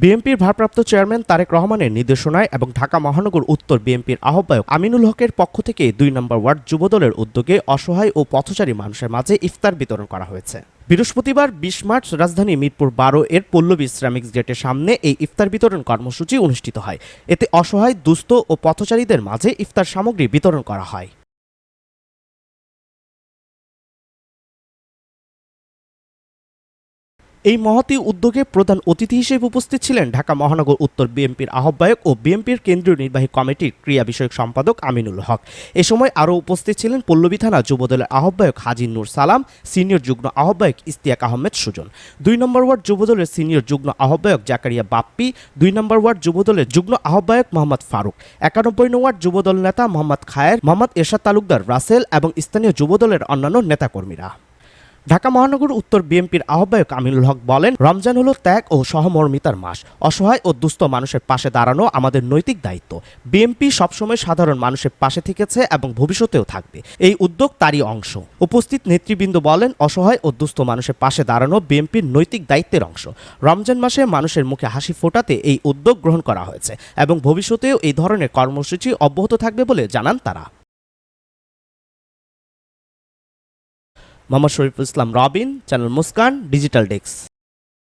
বিএনপির ভারপ্রাপ্ত চেয়ারম্যান তারেক রহমানের নির্দেশনায় এবং ঢাকা মহানগর উত্তর বিএনপির আহ্বায়ক আমিনুল হকের পক্ষ থেকে দুই নম্বর ওয়ার্ড যুবদলের উদ্যোগে অসহায় ও পথচারী মানুষের মাঝে ইফতার বিতরণ করা হয়েছে। বৃহস্পতিবার বিশ মার্চ রাজধানী মিরপুর বারো এর পল্লবী শ্রমিক্স গেটের সামনে এই ইফতার বিতরণ কর্মসূচি অনুষ্ঠিত হয়। এতে অসহায়, দুস্থ ও পথচারীদের মাঝে ইফতার সামগ্রী বিতরণ করা হয়। এই মহতী উদ্যোগে প্রধান অতিথি হিসেবে উপস্থিত ছিলেন ঢাকা মহানগর উত্তর বিএনপির আহ্বায়ক ও বিএনপির কেন্দ্রীয় নির্বাহী কমিটির ক্রিয়া বিষয়ক সম্পাদক আমিনুল হক। এ সময় আরও উপস্থিত ছিলেন পল্লবী থানা যুবদলের আহ্বায়ক হাজি নূর সালাম, সিনিয়র যুগ্ম আহ্বায়ক ইস্তিয়াক আহমেদ সুজন। দুই নম্বর ওয়ার্ড যুবদলের সিনিয়র যুগ্ম আহ্বায়ক জাকারিয়া বাপ্পি, দুই নম্বর ওয়ার্ড যুবদলের যুগ্ম আহ্বায়ক মোহাম্মদ ফারুক। একানব্বই নং ওয়ার্ড যুবদল নেতা মোহাম্মদ খায়ের, মোহাম্মদ এরশাদ তালুকদার রাসেল এবং স্থানীয় যুবদলের অন্যান্য নেতাকর্মীরা। ঢাকা মহানগর উত্তর বিএনপির আহ্বায়ক আমিনুল হক বলেন, রমজান হলো ত্যাগ ও সহমর্মিতার মাস। অসহায় ও দুস্থ মানুষের পাশে দাঁড়ানো আমাদের নৈতিক দায়িত্ব। বিএনপি সবসময় সাধারণ মানুষের পাশে থেকেছে এবং ভবিষ্যতেও থাকবে। এই উদ্যোগ তারই অংশ। উপস্থিত নেতৃবৃন্দ বলেন, অসহায় ও দুস্থ মানুষের পাশে দাঁড়ানো বিএনপির নৈতিক দায়িত্বের অংশ। রমজান মাসে মানুষের মুখে হাসি ফোটাতে এই উদ্যোগ গ্রহণ করা হয়েছে এবং ভবিষ্যতেও এই ধরনের কর্মসূচি অব্যাহত থাকবে বলে জানান তারা। Mohammad Shariful Islam Robin channel Muskan digital desk